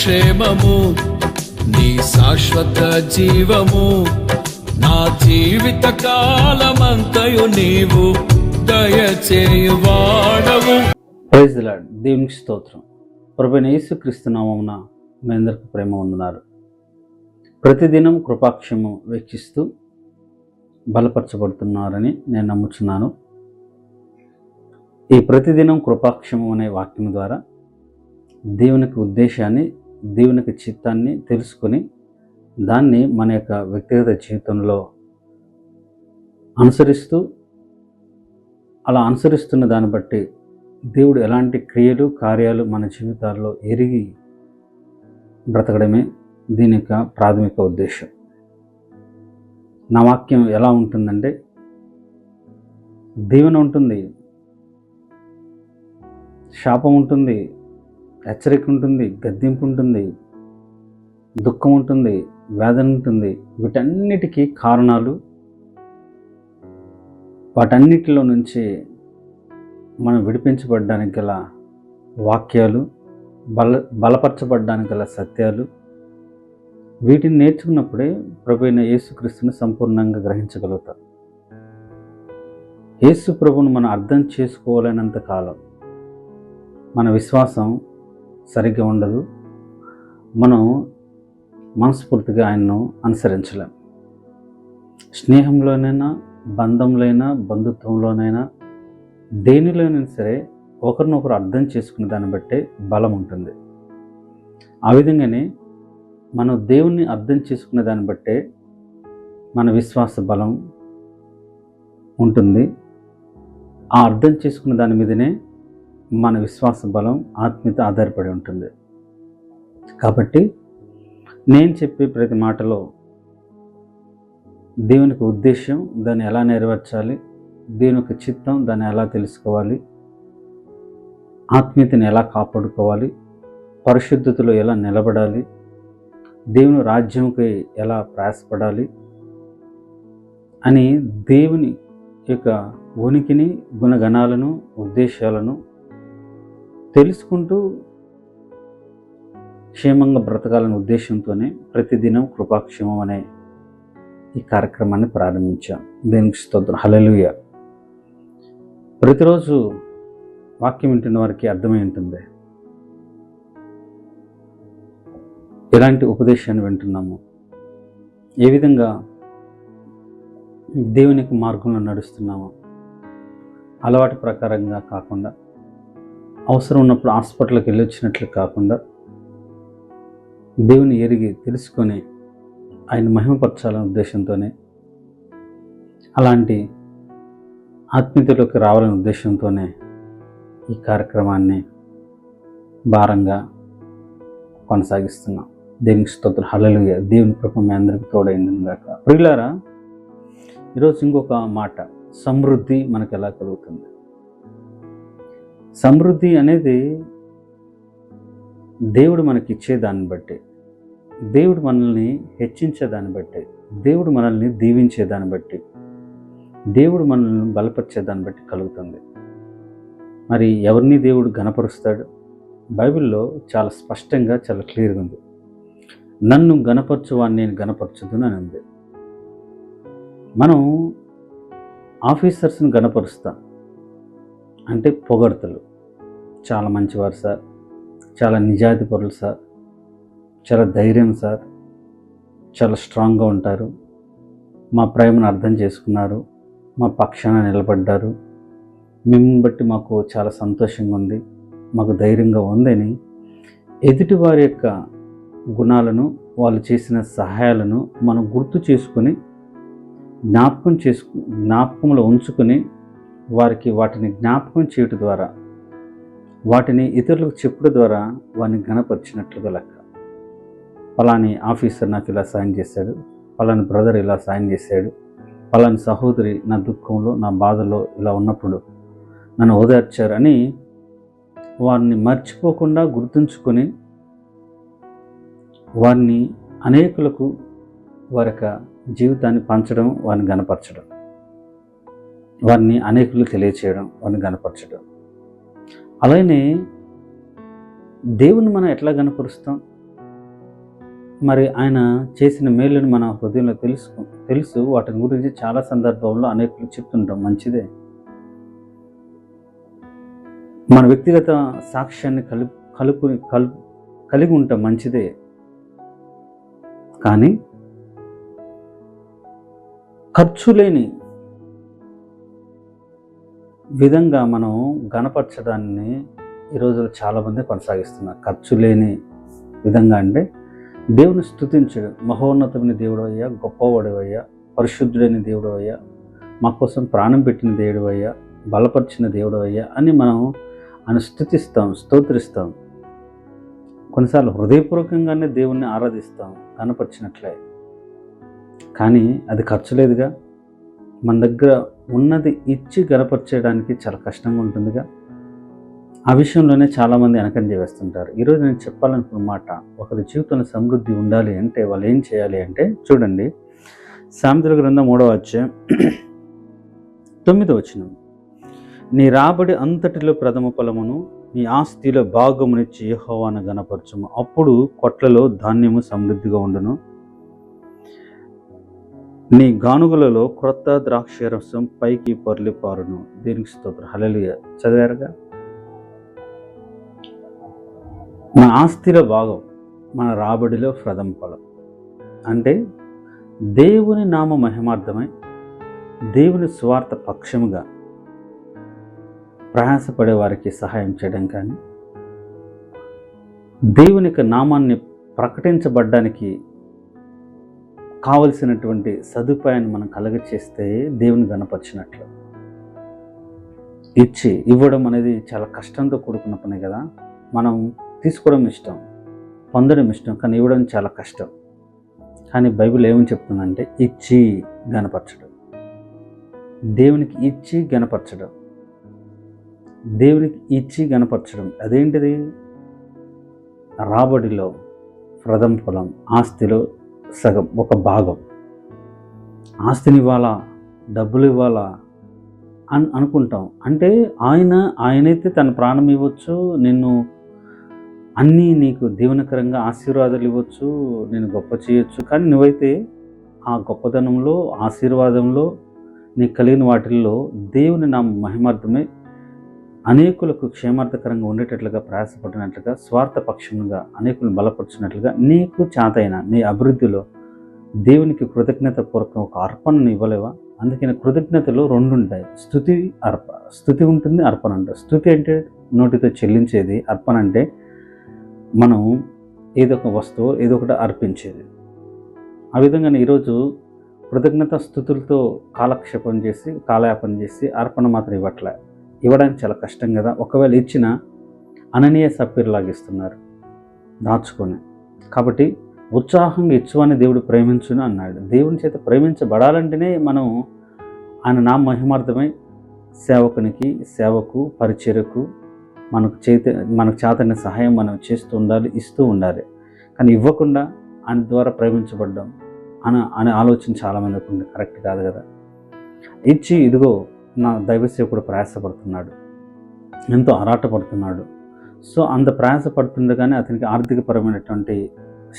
క్షేమము నీ శాశ్వత జీవము నా జీవిత కాలమంతయు నీవు దయచేయువాడవు ప్రైజ్ లాడ్ దేవునికి స్తోత్రం. ప్రభుని యేసుక్రీస్తు నామమున మీ అందరికి ప్రేమ వందనాలు. ప్రతిదినం కృపాక్షము వీక్షిస్తూ బలపరచబడుతున్నారని నేను నమ్ముచున్నాను. ఈ ప్రతిదినం కృపాక్షము అనే వాక్యం ద్వారా దేవునికి ఉద్దేశాన్ని దేవునికి చిత్తాన్ని తెలుసుకొని దాన్ని మన యొక్క వ్యక్తిగత జీవితంలో అనుసరిస్తూ అలా అనుసరిస్తున్న దాన్ని బట్టి దేవుడు ఎలాంటి క్రియలు కార్యాలు మన జీవితాల్లో ఎరిగి బ్రతకడమే దీని యొక్క ప్రాథమిక ఉద్దేశం. నా వాక్యం ఎలా ఉంటుందంటే దీవెన ఉంటుంది శాపం ఉంటుంది హెచ్చరిక ఉంటుంది గద్దింపు ఉంటుంది దుఃఖం ఉంటుంది వేదన ఉంటుంది వీటన్నిటికీ కారణాలు వాటన్నిటిలో నుంచి మనం విడిపించబడడానికి గల వాక్యాలు బల బలపరచబడడానికి గల సత్యాలు వీటిని నేర్చుకున్నప్పుడే ప్రభు అయిన యేసుక్రీస్తుని సంపూర్ణంగా గ్రహించగలుగుతాం. యేసు ప్రభును మనం అర్థం చేసుకోలేనంత కాలం మన విశ్వాసం సరిగ్గా ఉండదు. మనం మనస్ఫూర్తిగా ఆయన్ను అనుసరించలేం. స్నేహంలోనైనా బంధంలోనైనా బంధుత్వంలోనైనా దేనిలోనైనా సరే ఒకరినొకరు అర్థం చేసుకునే దాన్ని బట్టే బలం ఉంటుంది. ఆ విధంగానే మనం దేవుణ్ణి అర్థం చేసుకునే దాన్ని బట్టే మన విశ్వాస బలం ఉంటుంది. ఆ అర్థం చేసుకున్న దాని మీదనే మన విశ్వాస బలం ఆత్మీయత ఆధారపడి ఉంటుంది. కాబట్టి నేను చెప్పే ప్రతి మాటలో దేవునికి ఉద్దేశం దాన్ని ఎలా నెరవేర్చాలి దేవుని యొక్క చిత్తం దాన్ని ఎలా తెలుసుకోవాలి ఆత్మీయతను ఎలా కాపాడుకోవాలి పరిశుద్ధతలో ఎలా నిలబడాలి దేవుని రాజ్యంకి ఎలా ప్రయాసపడాలి అని దేవుని యొక్క ఉనికిని గుణగణాలను ఉద్దేశాలను తెలుసుకుంటూ క్షేమంగా బ్రతకాలనే ఉద్దేశంతోనే ప్రతిదినం కృపాక్షేమం అనే ఈ కార్యక్రమాన్ని ప్రారంభించాం. దేనికి స్తోత్రం. హలలుయ ప్రతిరోజు వాక్యం వింటున్న వారికి అర్థమై ఉంటుంది. ఎలాంటి ఉపదేశాన్ని వింటున్నాము ఏ విధంగా దేవునికి మార్గంలో నడుస్తున్నాము అలవాటు ప్రకారంగా కాకుండా అవసరం ఉన్నప్పుడు హాస్పిటల్కి వెళ్ళి వచ్చినట్లు కాకుండా దేవుని ఎరిగి తెలుసుకొని ఆయన మహిమపరచాలనే ఉద్దేశంతోనే అలాంటి ఆత్మీయతలోకి రావాలనే ఉద్దేశంతోనే ఈ కార్యక్రమాన్ని భారంగా కొనసాగిస్తున్నాం. దేవునికి స్తోత్రం. హల్లెలూయా. దేవుని కృప మీ అందరికీ తోడైంది గాక. ప్రియులారా ఈరోజు ఇంకొక మాట. సమృద్ధి మనకు ఎలా కలుగుతుంది? సమృద్ధి అనేది దేవుడు మనకి ఇచ్చేదాన్ని బట్టి. దేవుడు మనల్ని హెచ్చించేదాన్ని బట్టి. దేవుడు మనల్ని దీవించేదాన్ని బట్టి. దేవుడు మనల్ని బలపరిచేదాన్ని బట్టి కలుగుతుంది. మరి ఎవరిని దేవుడు గణపరుస్తాడు బైబిల్లో చాలా స్పష్టంగా చాలా క్లియర్గా ఉంది. నన్ను గణపరచువాన్ని నేను గణపరచదు అని ఉంది. మనం ఆఫీసర్స్ని గణపరుస్తాం అంటే పొగడ్తలు. చాలా మంచివారు సార్. చాలా నిజాయితీ పరులు సార్. చాలా ధైర్యం సార్. చాలా స్ట్రాంగ్గా ఉంటారు. మా ప్రేమను అర్థం చేసుకున్నారు. మా పక్షాన నిలబడ్డారు. మిమ్మల్ని బట్టి మాకు చాలా సంతోషంగా ఉంది. మాకు ధైర్యంగా ఉందని ఎదుటి వారి యొక్క గుణాలను వాళ్ళు చేసిన సహాయాలను మనం గుర్తు చేసుకొని జ్ఞాపకం చేసుకు జ్ఞాపకంలో ఉంచుకొని వారికి వాటిని జ్ఞాపకం చేయటం ద్వారా వాటిని ఇతరులకు చెప్పడం ద్వారా వారిని గణపరిచినట్లుగా లెక్క. పలాని ఆఫీసర్ నాకు ఇలా సాయం చేశాడు పలాని బ్రదర్ ఇలా సాయం చేశాడు పలాని సహోదరి నా దుఃఖంలో నా బాధలో ఇలా ఉన్నప్పుడు నన్ను ఓదార్చారు అని వారిని మర్చిపోకుండా గుర్తుంచుకొని వారిని అనేకులకు వారి యొక్క జీవితాన్ని పంచడం వారిని గనపరచడం వారిని అనేకులు తెలియచేయడం వారిని గనపరచడం అలానే దేవుని మనం ఎట్లా గనపరుస్తాం మరి ఆయన చేసిన మేలుని మన హృదయంలో తెలుసు తెలుసు. వాటిని గురించి చాలా సందర్భంలో అనేకులు చెప్తుంటాం. మంచిదే. మన వ్యక్తిగత సాక్ష్యాన్ని కలు కలుపుని కలు కలిగి ఉంటాం మంచిదే. కానీ ఖర్చు లేని విధంగా మనం గణపరచడాన్ని ఈ రోజుల్లో చాలామంది కొనసాగిస్తున్నారు. ఖర్చు లేని విధంగా అంటే దేవుని స్థుతించడం. మహోన్నతమైన దేవుడు అయ్యా గొప్పవాడు అయ్యా పరిశుద్ధుడైన దేవుడు అయ్యా మా కోసం ప్రాణం పెట్టిన దేవుడు అయ్యా బలపరిచిన దేవుడు అయ్యా అని మనం ఆయన స్థుతిస్తాం స్తోత్రిస్తాం. కొన్నిసార్లు హృదయపూర్వకంగానే దేవుణ్ణి ఆరాధిస్తాం కనపరిచినట్లే కానీ అది ఖర్చు లేదుగా. మన దగ్గర ఉన్నది ఇచ్చి గనపరచడానికి చాలా కష్టంగా ఉంటుందిగా. ఆ విషయంలోనే చాలామంది వెనకంజ వేస్తుంటారు ఈరోజు నేను చెప్పాలనుకున్న మాట ఒకరి జీవితంలో సమృద్ధి ఉండాలి అంటే వాళ్ళు ఏం చేయాలి అంటే చూడండి. సామెతల గ్రంథం మూడవ అధ్యాయం తొమ్మిదో వచ్చిన నీ రాబడి అంతటిలో ప్రథమ ఫలమును నీ ఆస్తిలో భాగమునిచ్చి యహోవాను గణపరచము. అప్పుడు కొట్లలో ధాన్యము సమృద్ధిగా ఉండును. నీ గానుగులలో క్రొత్త ద్రాక్షరసం పైకి పొర్లి పారును దీనికి స్తోత్ర. హలలియ చదివారుగా? మన ఆస్తిలో భాగం మన రాబడిలో ప్రథమ ఫలం అంటే దేవుని నామ మహిమార్థమై దేవుని స్వార్థ పక్షముగా ప్రయాసపడే వారికి సహాయం చేయడం కానీ దేవుని యొక్క నామాన్ని ప్రకటించబడ్డానికి కావలసినటువంటి సదుపాయాన్ని మనం కలగచేస్తే దేవుని గణపరిచినట్లు. ఇచ్చి ఇవ్వడం అనేది చాలా కష్టంతో కూడుకున్న పని కదా. మనం తీసుకోవడం ఇష్టం పొందడం ఇష్టం కానీ ఇవ్వడం చాలా కష్టం. కానీ బైబిల్ ఏమని చెప్తుందంటే ఇచ్చి గణపరచడం. దేవునికి ఇచ్చి గణపరచడం. దేవునికి ఇచ్చి గణపరచడం. అదేంటిది? రాబడిలో ప్రథమ ఫలం ఆస్తిలో సగం ఒక భాగం. ఆస్తిని ఇవ్వాలా డబ్బులు ఇవ్వాలా అని అనుకుంటాం. అంటే ఆయన ఆయనైతే తన ప్రాణం ఇవ్వచ్చు నిన్ను అన్నీ నీకు దీవెనకరంగా ఆశీర్వాదాలు ఇవ్వచ్చు నేను గొప్ప చేయొచ్చు. కానీ నువ్వైతే ఆ గొప్పతనంలో ఆశీర్వాదంలో నీకు కలిగిన వాటిల్లో దేవుని నా మహిమార్థమే అనేకులకు క్షేమార్థకరంగా ఉండేటట్లుగా ప్రయాసపడినట్లుగా స్వార్థపక్షంగా అనేకులను బలపరిచినట్లుగా నీకు చేతైన నీ అభివృద్ధిలో దేవునికి కృతజ్ఞత పూర్వకం ఒక అర్పణను ఇవ్వలేవా? అందుకని కృతజ్ఞతలో రెండు ఉంటాయి స్థుతి అర్ప స్థుతి ఉంటుంది అర్పణ అంటారు స్థుతి అంటే నోటితో చెల్లించేది. అర్పణ అంటే మనం ఏదో ఒక వస్తువు ఏదో ఒకటి అర్పించేది. ఆ విధంగానే ఈరోజు కృతజ్ఞత స్థుతులతో కాలక్షేపం చేసి కాలయాపన చేసి అర్పణ మాత్రం ఇవ్వట్లే. ఇవ్వడానికి చాలా కష్టం కదా. ఒకవేళ ఇచ్చిన అననీయ సప్పీరులాగా ఇస్తున్నారు దాచుకొని. కాబట్టి ఉత్సాహంగా ఇచ్చువని దేవుడు ప్రేమించును అన్నాడు. దేవుని చేత ప్రేమించబడాలంటేనే మనం ఆయన నా మహిమార్థమై సేవకునికి సేవకు పరిచర్యకు మనకు చేత మనకు చేతని సహాయం మనం చేస్తూ ఉండాలి ఇస్తూ ఉండాలి. కానీ ఇవ్వకుండా ఆయన ద్వారా ప్రేమించబడ్డం అన అనే ఆలోచన చాలామందికి ఉంది. కరెక్ట్ కాదు కదా. ఇచ్చి ఇదిగో నా దైవసేవకుడు ప్రయాసపడుతున్నాడు. ఎంతో ఆరాటపడుతున్నాడు. సో అంత ప్రయాసపడుతుండగానే అతనికి ఆర్థికపరమైనటువంటి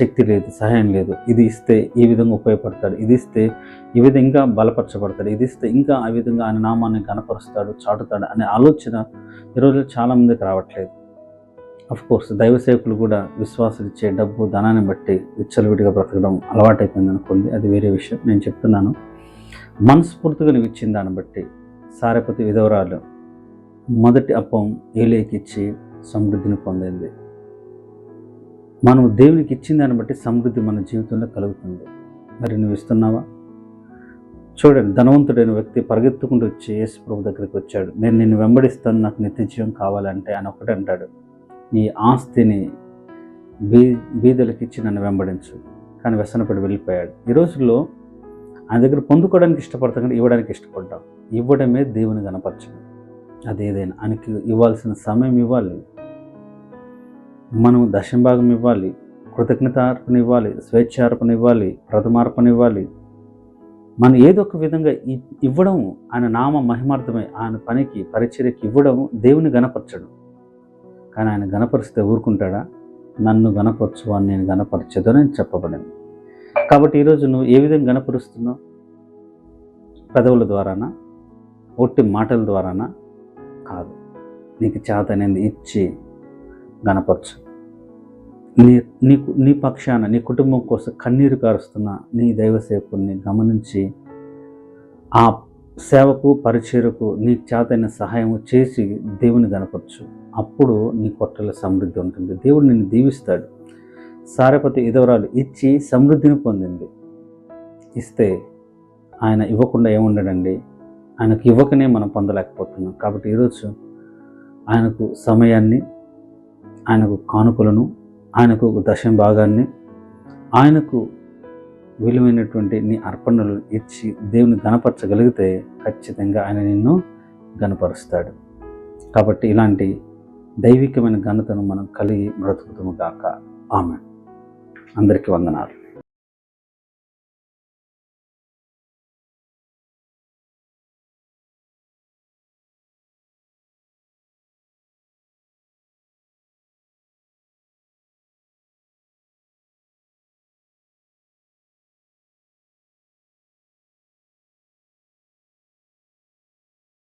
శక్తి లేదు సహాయం లేదు. ఇది ఇస్తే ఈ విధంగా ఉపయోగపడతాడు. ఇది ఇస్తే ఈ విధంగా బలపరచబడతాడు. ఇది ఇస్తే ఇంకా ఆ విధంగా ఆయన నామాన్ని కనపరుస్తాడు చాటుతాడు అనే ఆలోచన ఈరోజు చాలామందికి రావట్లేదు. అఫ్ కోర్స్ దైవ సేవకులు కూడా విశ్వాసాలు ఇచ్చే డబ్బు ధనాన్ని బట్టి విచ్చలవిడిగా బ్రతకడం అలవాటైపోయింది అనుకోండి అది వేరే విషయం. నేను చెప్తున్నాను. మనస్ఫూర్తిగా నువ్వు ఇచ్చిన దాన్ని బట్టి సారపతి విధవరాలు మొదటి అప్పం ఏలేకిచ్చి సమృద్ధిని పొందింది. మనం దేవునికి ఇచ్చిన దాన్ని బట్టి సమృద్ధి మన జీవితంలో కలుగుతుంది. మరి నువ్వు ఇస్తున్నావా? చూడండి ధనవంతుడైన వ్యక్తి పరిగెత్తుకుంటూ వచ్చి యేసు ప్రభు దగ్గరికి వచ్చాడు. నేను నిన్ను వెంబడిస్తాను నాకు నిత్యజీవం కావాలంటే ఆయన ఒకటి అంటాడు. నీ ఆస్తిని బీ బీదలకిచ్చి నన్ను వెంబడించు. కానీ వ్యసనపడి వెళ్ళిపోయాడు. ఈ రోజుల్లో ఆయన దగ్గర పొందుకోవడానికి ఇష్టపడతాం కానీ ఇవ్వడానికి ఇష్టపడ్డాం ఇవ్వడమే దేవుని కనపరచడం అదేదైనా ఆయనకి ఇవ్వాల్సిన సమయం ఇవ్వాలి. మనం దశంభాగం ఇవ్వాలి. కృతజ్ఞత అర్పణ ఇవ్వాలి స్వేచ్ఛార్పణ ఇవ్వాలి ప్రథమార్పణ ఇవ్వాలి మనం ఏదో ఒక విధంగా ఇవ్వడం ఆయన నామ మహిమార్థమే. ఆయన పనికి పరిచర్యకి ఇవ్వడం దేవుని గణపరచడం. కానీ ఆయన గనపరిస్తే ఊరుకుంటాడా? నన్ను గనపరచు అని నేను గనపరచదు అని చెప్పబడింది. కాబట్టి ఈరోజు నువ్వు ఏ విధంగా గణపరుస్తున్నావు? పెదవుల ద్వారానా? ఒట్టి మాటల ద్వారానా? కాదు. నీకు చేత అనేది ఇచ్చి గణపరచు. నీ నీకు నీ పక్షాన నీ కుటుంబం కోసం కన్నీరు కారుస్తున్న నీ దైవ సేవకుని గమనించి ఆ సేవకు పరిచయకు నీ చేతైన సహాయం చేసి దేవుని గనపరచు అప్పుడు నీ కొట్టల సమృద్ధి ఉంటుంది. దేవుడు నిన్ను దీవిస్తాడు. సారపతి ఇదవరాలు ఇచ్చి సమృద్ధిని పొందింది. ఇస్తే ఆయన ఇవ్వకుండా ఏముండడండి? ఆయనకు ఇవ్వకనే మనం పొందలేకపోతున్నాం. కాబట్టి ఈరోజు ఆయనకు సమయాన్ని ఆయనకు కానుకలను ఆయనకు దశం భాగాన్ని ఆయనకు విలువైనటువంటి నీ అర్పణలు ఇచ్చి దేవుని గనపరచగలిగితే ఖచ్చితంగా ఆయన నిన్ను గనపరుస్తాడు కాబట్టి ఇలాంటి దైవికమైన ఘనతను మనం కలిగి బ్రతుకుతాము కాక ఆమె అందరికీ వందనాలు.